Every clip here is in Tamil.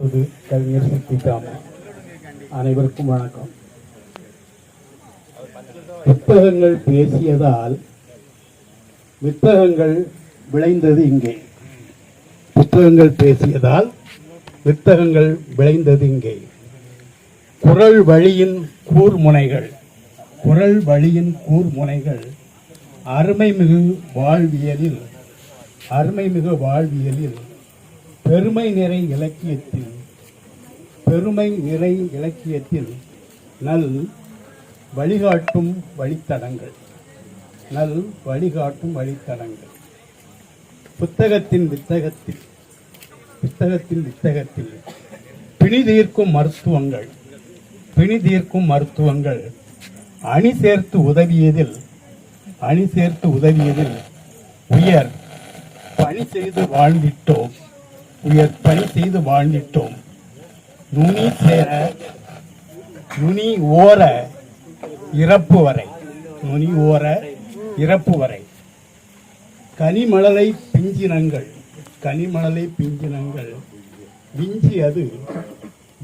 இது கவிஞர் சித்திக்காம அனைவருக்கும் வணக்கம். புத்தகங்கள் பேசியதால் வித்தகங்கள் விளைந்தது இங்கே. புத்தகங்கள் பேசியதால் வித்தகங்கள் விளைந்தது இங்கே. குரல் வழியின் கூர்முனைகள் குரல் வழியின் கூர்முனைகள் அருமைமிகு வாழ்வியலில் அருமைமிகு வாழ்வியலில் பெருமை நிறை இலக்கியத்தில் பெருமை நிறை இலக்கியத்தில் நல் வழிகாட்டும் வழித்தடங்கள் நல் வழிகாட்டும் வழித்தடங்கள். புத்தகத்தின் வித்தகத்தில் புத்தகத்தின் வித்தகத்தில் பிணி தீர்க்கும் மருத்துவங்கள் பிணி தீர்க்கும் மருத்துவங்கள் அணி சேர்த்து உதவியதில் அணி சேர்த்து உதவியதில் உயர் பணி செய்து வாழ்ந்திட்டோம். உயர் பணி செய்து வாழ்ந்திட்டோம். நுனி சேர நுனி ஓர இறப்பு வரை. நுனி ஓர இறப்பு வரை. கனிமழலை பிஞ்சினங்கள் கனிமழலை பிஞ்சினங்கள். விஞ்சி அது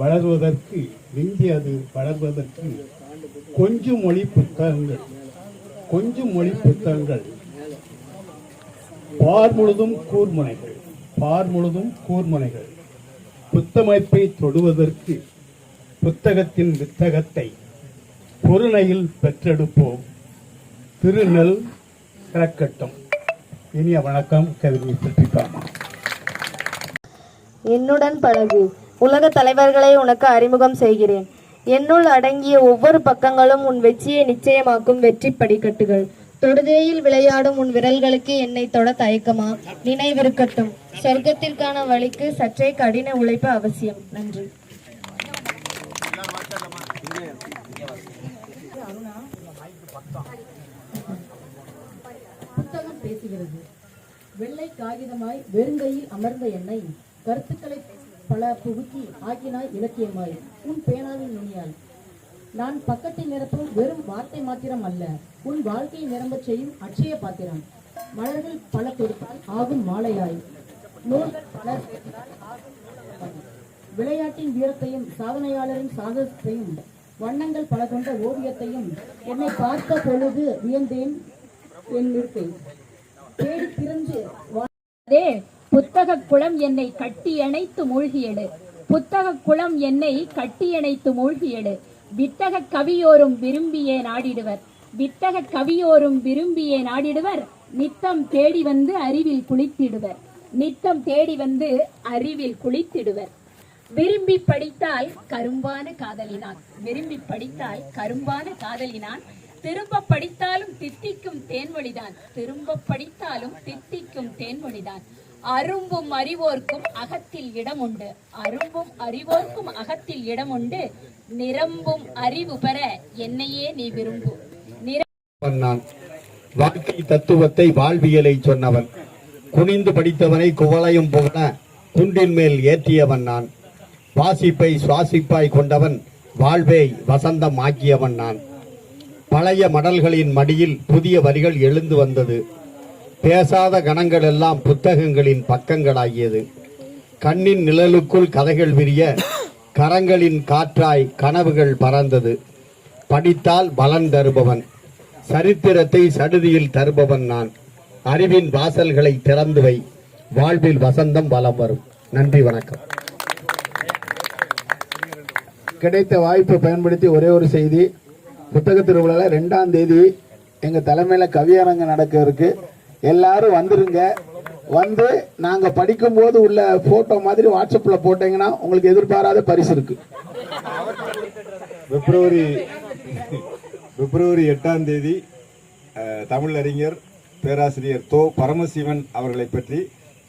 வளர்வதற்கு விஞ்சி அது வளர்வதற்கு. கொஞ்சம் மொழி புத்தகங்கள் கொஞ்சம் மொழி புத்தகங்கள். பார் முழுதும் கூர்முனைகள். பார் முழுதும் கூர்முனைகள். புத்தமைப்பை தொடுவதற்கு புத்தகத்தின் வித்தகத்தை பொருணையில் பெற்றெடுப்போம். திருநெல் சிறக்கட்டும் இனிய வணக்கம் கவிதை சிற்பிக்காமா. என்னுடன் பழகு. உலக தலைவர்களை உனக்கு அறிமுகம் செய்கிறேன். என்னுள் அடங்கிய ஒவ்வொரு பக்கங்களும் உன் வெற்றியை நிச்சயமாக்கும் வெற்றி படிக்கட்டுகள் தொடுதேயில் விளையாடும் உன் விரல்களுக்கு என்னை தொட தயக்கமா? நினைவிருக்கட்டும். சொர்க்கத்திற்கான வழிக்கு சற்றே கடின உழைப்பு அவசியம். நன்றி. புத்தகம் பேசுகிறது. வெள்ளை காகிதமாய் வெறுங்கையில் அமர்ந்த என்னை கருத்துக்களை பல புகுத்தி ஆக்கினாய் இலக்கியமாய். உன் பேனாவின் நுனியால். நான் பக்கத்தில் நிரப்பும் வெறும் வார்த்தை மாத்திரம் அல்ல உன் வாழ்க்கையை நிரம்பச் செய்யும் அட்சய பாத்திரம். மலர்கள் பல கொடுத்தால் ஆகும் மாலையாய். நூல்கள் பல விளையாட்டின் வீரத்தையும் சாதனையாளரின் சாகசத்தையும் வண்ணங்கள் பல கொண்ட ஓவியத்தையும் என்னை பார்த்த பொழுது வியந்தேன் என் நிற்பேன் தேடி திறந்து அதே புத்தக குளம் என்னை கட்டியணைத்து மூழ்கியடு. புத்தக குளம் என்னை கட்டியணைத்து மூழ்கியடு. வித்தக கவியோரும் விரும்பியே நாடிடுவர். வித்தக கவியோரும் விரும்பியே நாடிடுவர். நித்தம் தேடி வந்து அறிவில் குளித்திடுவர். நித்தம் தேடி வந்து அறிவில் குளித்திடுவர். விரும்பி படித்தால் கரும்பான காதலினான். விரும்பி படித்தால் கரும்பான காதலினான். திரும்ப படித்தாலும் தித்திக்கும் தேன்மொழிதான். திரும்ப படித்தாலும் தித்திக்கும் தேன்மொழிதான். அரும்பும் அறிவோர்க்கும் அகத்தில் இடம் உண்டு அரும்பும் அறிவோர்க்கும் அகத்தில் இடம் உண்டு நிரம்பும் அறிவு பெற என்னையே நீ விரும்பு. நான் வாழ்க்கை தத்துவத்தை வாழ்வியலை சொன்னவன். குனிந்து படித்தவனை குவளையும் புகழ குண்டின் மேல் ஏற்றியவன் நான். வாசிப்பை சுவாசிப்பாய் கொண்டவன் வாழ்வை வசந்தம் ஆக்கியவன் நான். பழைய மடல்களின் மடியில் புதிய வரிகள் எழுந்து வந்தது. பேசாத கணங்கள் எல்லாம் புத்தகங்களின் பக்கங்களாகியது. கண்ணின் நிழலுக்குள் கதைகள் விரிய கரங்களின் காற்றாய் கனவுகள் பறந்தது. படித்தால் பலன் தருபவன். சரித்திரத்தை சடுதியில் தருபவன் நான். அறிவின் வாசல்களை திறந்து வை. வாழ்வில் வசந்தம் பலம் வரும். நன்றி வணக்கம். கிடைத்த வாய்ப்பை பயன்படுத்தி ஒரே ஒரு செய்தி. புத்தக திருவிழால ரெண்டாம் தேதி எங்க தலைமையில கவியரங்கம் நடக்க இருக்கு. எல்லாரும் வந்துருங்க. வந்து நாங்க படிக்கும் போது உள்ள போட்டோ மாதிரி வாட்ஸ்அப்ல போட்டீங்கன்னா உங்களுக்கு எதிர்பாராத பரிசு இருக்கு. பிப்ரவரி பிப்ரவரி எட்டாம் தேதி தமிழறிஞர் பேராசிரியர் தோ பரமசிவன் அவர்களை பற்றி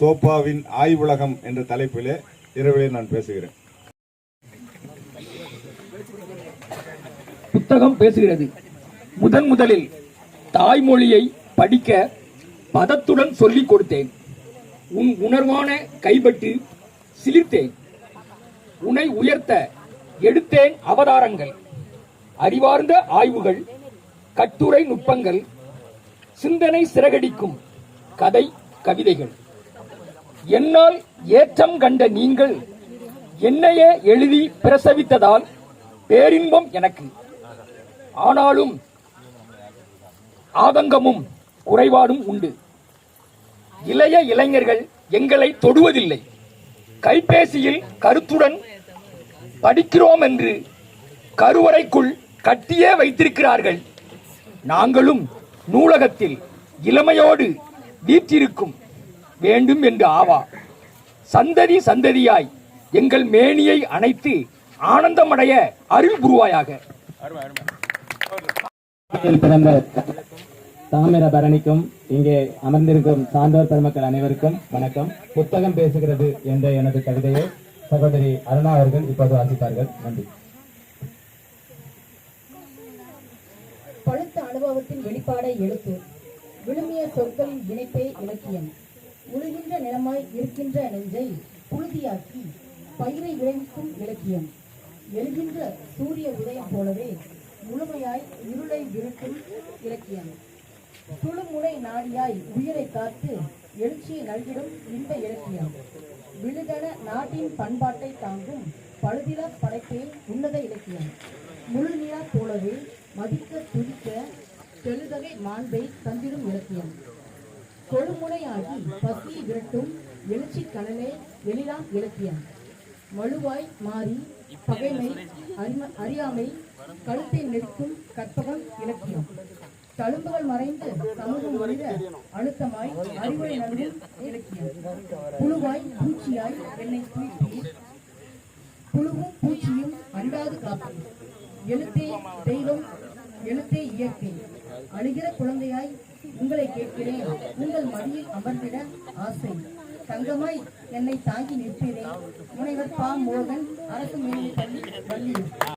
தோப்பாவின் ஆய்வுலகம் என்ற தலைப்பிலே இரவிலே நான் பேசுகிறேன். புத்தகம் பேசுகிறது. முதன் முதலில் தாய்மொழியை படிக்க பதத்துடன் சொல்லிக் கொடுத்தேன். உன் உணர்வான கைப்பட்டு சிலிர்த்தேன். உன்னை உயர்த்த எடுத்தேன் அவதாரங்கள். அறிவார்ந்த ஆய்வுகள் கட்டுரை நுட்பங்கள் சிந்தனை சிறகடிக்கும் கதை கவிதைகள். என்னால் ஏற்றம் கண்ட நீங்கள் என்னையே எழுதி பிரசவித்ததால் பேரின்பம் எனக்கு. ஆனாலும் ஆதங்கமும் குறைபாடும் உண்டு. இளைய இளைஞர்கள் எங்களை தொடுவதில்லை. கைபேசியில் கருத்துடன் படிக்கிறோம் என்று கருவறைக்குள் கட்டியே வைத்திருக்கிறார்கள். நாங்களும் நூலகத்தில் இளமையோடு வீற்றிருக்கும் வேண்டும் என்று ஆவா. சந்ததி சந்ததியாய் எங்கள் மேனியை அணைத்து ஆனந்தமடைய அருள் புரிவாயாக. பிறந்த இங்கே அமர்ந்திருக்கும் சான்றோர் பெருமக்கள் அனைவருக்கும் வணக்கம். புத்தகம் பேசுகிறது என்ற எனது கவிதையை சகோதரி அருணா அவர்கள் இப்போது வாசிப்பார்கள் நன்றி. பழுத்த அனுபவத்தின் வெளிப்பாடை எழுத்து. விழுமிய சொற்களின் இணைப்பே இலக்கியம். உழுகின்ற நிலமாய் இருக்கின்ற நெஞ்சை புழுதியாக்கி பயிரை விளைவிக்கும் இலக்கியம். எழுகின்ற சூரிய உதயம் போலவே முழுமையாய் இருளை விருக்கும் இலக்கியம். துளுமுனை நாடியாய் உயிரை காத்து எழுச்சியை நல்கிடும் இந்த இலக்கியம். விழுதன நாட்டின் பண்பாட்டை தாங்கும் பழுதில படைப்பே உன்னத இலக்கியம். முழுநிலா போலவே மதிக்க துதிக்க தெழுதகை மாண்பை தந்திடும் இலக்கியம். கொழுமுனையாகி பசி விரட்டும் எழுச்சி கடலே எழிலாம் இலக்கியம். மழுவாய் மாறி பகைமை அறிம- அறியாமை கழுத்தை நெருக்கும் கற்பகம் இலக்கியம். தழும்புகள் மறைந்து சமூகம் மனித அழுத்தமாய் அறிவுரை நன்றில் இலக்கியம் புழுவாய் பூச்சியாய் என்னை தூக்கி புழுவும் பூச்சியும் அண்டாது காக்கும் எழுத்தே தெய்வம் எழுத்தே இயற்கை. அழுகிற குழந்தையாய் உங்களை கேட்கிறேன். உங்கள் மடியில் அமர்ந்திட ஆசை. தங்கமாய் என்னை தாங்கி நிற்பேனே முனைவர் பா. மோகன் அரசு மேல்நிலைப் பள்ளி வள்ளியூர்.